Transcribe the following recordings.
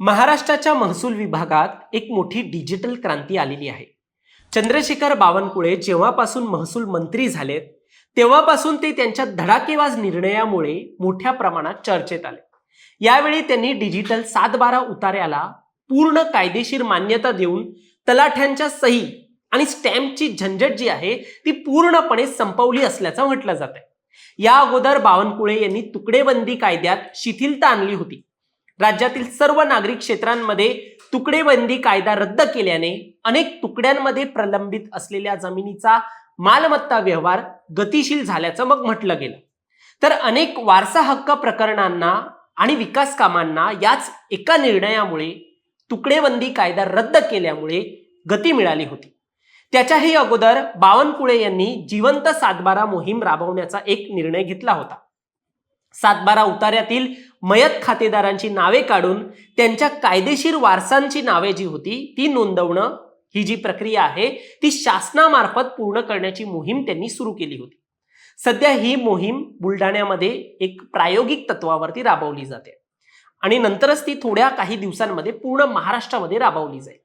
महाराष्ट्राच्या महसूल विभागात एक मोठी डिजिटल क्रांती आलेली आहे. चंद्रशेखर बावनकुळे जेव्हापासून महसूल मंत्री झालेत तेव्हापासून ते त्यांच्या धडाकेबाज निर्णयामुळे मोठ्या प्रमाणात चर्चेत आले. यावेळी त्यांनी डिजिटल सात बारा उतार्याला पूर्ण कायदेशीर मान्यता देऊन तलाठ्यांच्या सही आणि स्टॅम्पची झंझट जी आहे ती पूर्णपणे संपवली असल्याचं म्हटलं जात आहे या अगोदर बावनकुळे यांनी तुकडेबंदी कायद्यात शिथिलता आणली होती. राज्यातील सर्व नागरिक क्षेत्रांमध्ये तुकडेबंदी कायदा रद्द केल्याने अनेक तुकड्यांमध्ये प्रलंबित असलेल्या जमिनीचा मालमत्ता व्यवहार गतिशील झाल्याचं मग म्हटलं गेलं. तर अनेक वारसा हक्क प्रकरणांना आणि विकास कामांना याच एका निर्णयामुळे तुकडेबंदी कायदा रद्द केल्यामुळे गती मिळाली होती. त्याच्याही अगोदर बावनकुळे यांनी जिवंत सातबारा मोहीम राबवण्याचा एक निर्णय घेतला होता. सातबारा उतार्यातील मयत खातेदारांची नावे काढून त्यांच्या कायदेशीर वारसांची नावे जी होती ती नोंदवणं ही जी प्रक्रिया आहे ती शासनामार्फत पूर्ण करण्याची मोहीम त्यांनी सुरू केली होती. सध्या ही मोहीम बुलढाण्यामध्ये एक प्रायोगिक तत्वावरती राबवली जाते. आणि नंतरच ती थोड्या काही दिवसांमध्ये पूर्ण महाराष्ट्रामध्ये राबवली जाईल.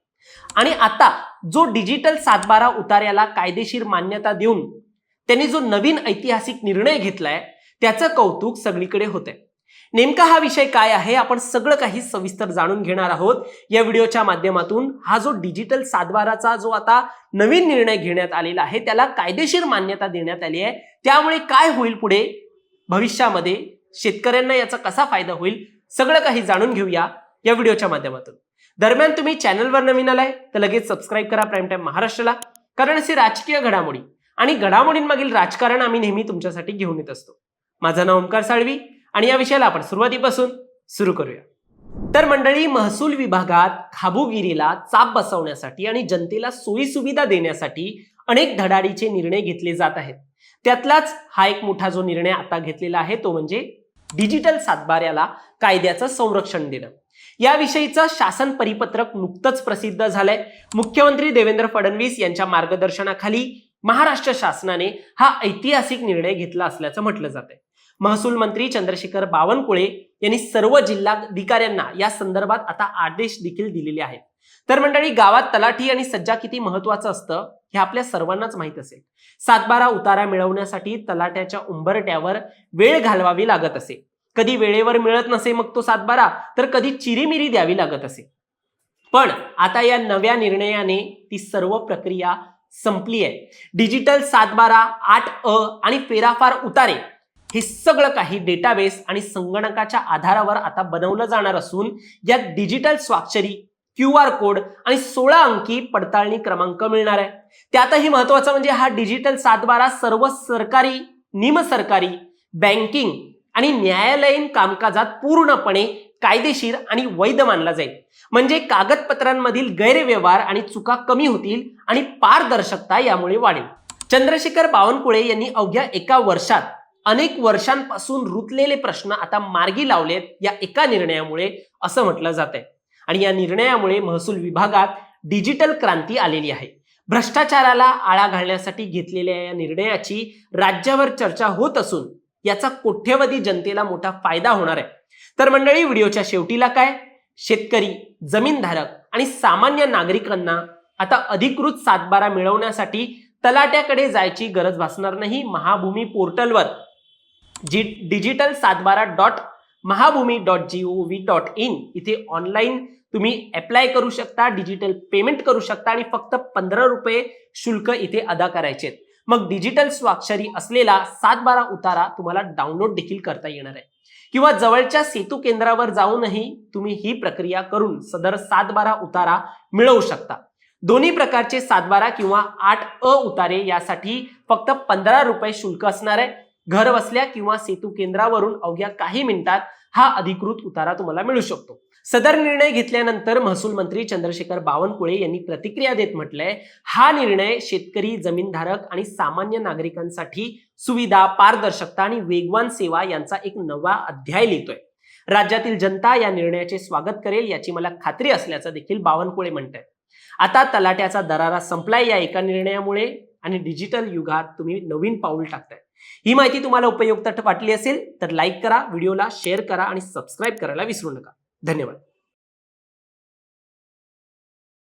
आणि आता जो डिजिटल सातबारा उतार्याला कायदेशीर मान्यता देऊन त्यांनी जो नवीन ऐतिहासिक निर्णय घेतलाय त्याचं कौतुक सगळीकडे होतंय. नेमका हा विषय काय आहे आपण सगळं काही सविस्तर जाणून घेणार आहोत. या व्हिडिओच्या माध्यमातून हा जो डिजिटल सातबाराचा जो आता नवीन निर्णय घेण्यात आलेला आहे त्याला कायदेशीर मान्यता देण्यात आली आहे. त्यामुळे काय होईल पुढे? भविष्यामध्ये शेतकऱ्यांना याचा कसा फायदा होईल? सगळं काही जाणून घेऊया या व्हिडिओच्या माध्यमातून. दरम्यान तुम्ही चॅनलवर नवीन आलाय तर लगेच सबस्क्राईब करा प्राईम टाईम महाराष्ट्राला कारण असे राजकीय घडामोडी आणि घडामोडींमागील राजकारण आम्ही नेहमी तुमच्यासाठी घेऊन येत असतो. माझं नाव ओंकार साळवी आणि या विषयाला आपण सुरुवातीपासून सुरू करूया. तर मंडळी महसूल विभागात खाबुगिरीला चाप बसवण्यासाठी आणि जनतेला सोयी सुविधा देण्यासाठी अनेक धडाडीचे निर्णय घेतले जात आहेत. त्यातलाच हा एक मोठा जो निर्णय आता घेतलेला आहे तो म्हणजे डिजिटल सातबाऱ्याला कायद्याचं संरक्षण देणं. याविषयीचं शासन परिपत्रक नुकतंच प्रसिद्ध झालंय. मुख्यमंत्री देवेंद्र फडणवीस यांच्या मार्गदर्शनाखाली महाराष्ट्र शासनाने हा ऐतिहासिक निर्णय घेतला असल्याचं म्हटलं जात आहे महसूल मंत्री चंद्रशेखर बावनकुळे यांनी सर्व जिल्हाधिकाऱ्यांना या संदर्भात आता आदेश देखील दिलेले आहेत. तर मंडळी गावात तलाठी आणि सज्जा किती महत्वाचं असतं हे आपल्या सर्वांनाच माहीत असेल. सातबारा उतारा मिळवण्यासाठी तलाट्याच्या उंबरट्यावर वेळ घालवावी लागत असे. कधी वेळेवर मिळत नसे मग तो सातबारा तर कधी चिरीमिरी द्यावी लागत असे. पण आता या नव्या निर्णयाने ती सर्व प्रक्रिया संपली आहे. डिजिटल सातबारा आठ अ आणि फेराफार उतारे हे सगळं काही डेटाबेस आणि संगणकाच्या आधारावर आता बनवलं जाणार असून यात डिजिटल स्वाक्षरी क्यू आर कोड आणि सोळा अंकी पडताळणी क्रमांक मिळणार आहे. त्यातही महत्वाचं म्हणजे हा डिजिटल सातबारा सर्व सरकारी निमसरकारी बँकिंग आणि न्यायालयीन कामकाजात पूर्णपणे कायदेशीर आणि वैध मानला जाईल. म्हणजे कागदपत्रांमधील गैरव्यवहार आणि चुका कमी होतील आणि पारदर्शकता यामुळे वाढेल. चंद्रशेखर बावनकुळे यांनी अवघ्या एका वर्षात अनेक वर्षांपासून रुतलेले प्रश्न आता मार्गी लावलेत या एका निर्णयामुळे असं म्हटलं जात आहे आणि या निर्णयामुळे महसूल विभागात डिजिटल क्रांती आलेली आहे. भ्रष्टाचाराला आळा घालण्यासाठी घेतलेल्या या निर्णयाची राज्यावर चर्चा होत असून याचा कोट्यवधी जनतेला मोठा फायदा होणार आहे. तर मंडळी व्हिडिओच्या शेवटीला काय? शेतकरी जमीनधारक आणि सामान्य नागरिकांना आता अधिकृत सातबारा मिळवण्यासाठी तलाट्याकडे जायची गरज भासणार नाही. महाभूमी पोर्टलवर जी डिजिटल सातबारा dot Mahabhumi dot G O V dot in इथे ऑनलाईन तुम्ही अप्लाय करू शकता डिजिटल पेमेंट करू शकता आणि फक्त पंधरा रुपये शुल्क इथे अदा करायचे मग डिजिटल स्वाक्षरी असलेला सातबारा उतारा तुम्हाला डाउनलोड देखील करता येणार आहे. किंवा जवळच्या सेतू केंद्रावर जाऊनही तुम्ही ही प्रक्रिया करून सदर सातबारा उतारा मिळवू शकता. दोन्ही प्रकारचे सातबारा किंवा आठ अ उतारे यासाठी फक्त पंधरा रुपये शुल्क असणार आहे. घर बसल्या किंवा सेतू केंद्रावरून अवघ्या काही मिनिटात हा अधिकृत उतारा तुम्हाला मिळू शकतो. सदर निर्णय घेतल्यानंतर महसूल मंत्री चंद्रशेखर बावनकुळे यांनी प्रतिक्रिया देत म्हटलंय हा निर्णय शेतकरी जमीनधारक आणि सामान्य नागरिकांसाठी सुविधा पारदर्शकता आणि वेगवान सेवा यांचा एक नवा अध्याय लिहितोय. राज्यातील जनता या निर्णयाचे स्वागत करेल याची मला खात्री असल्याचं देखील बावनकुळे म्हणत आता तलाट्याचा दरारा संपलाय या एका निर्णयामुळे. आणि डिजिटल युगात तुम्ही नवीन पाऊल टाकताय. ही माहिती तुम्हाला उपयुक्त वाटली असेल तर लाईक करा व्हिडिओला शेअर करा आणि सबस्क्राईब करायला विसरू नका. धन्यवाद.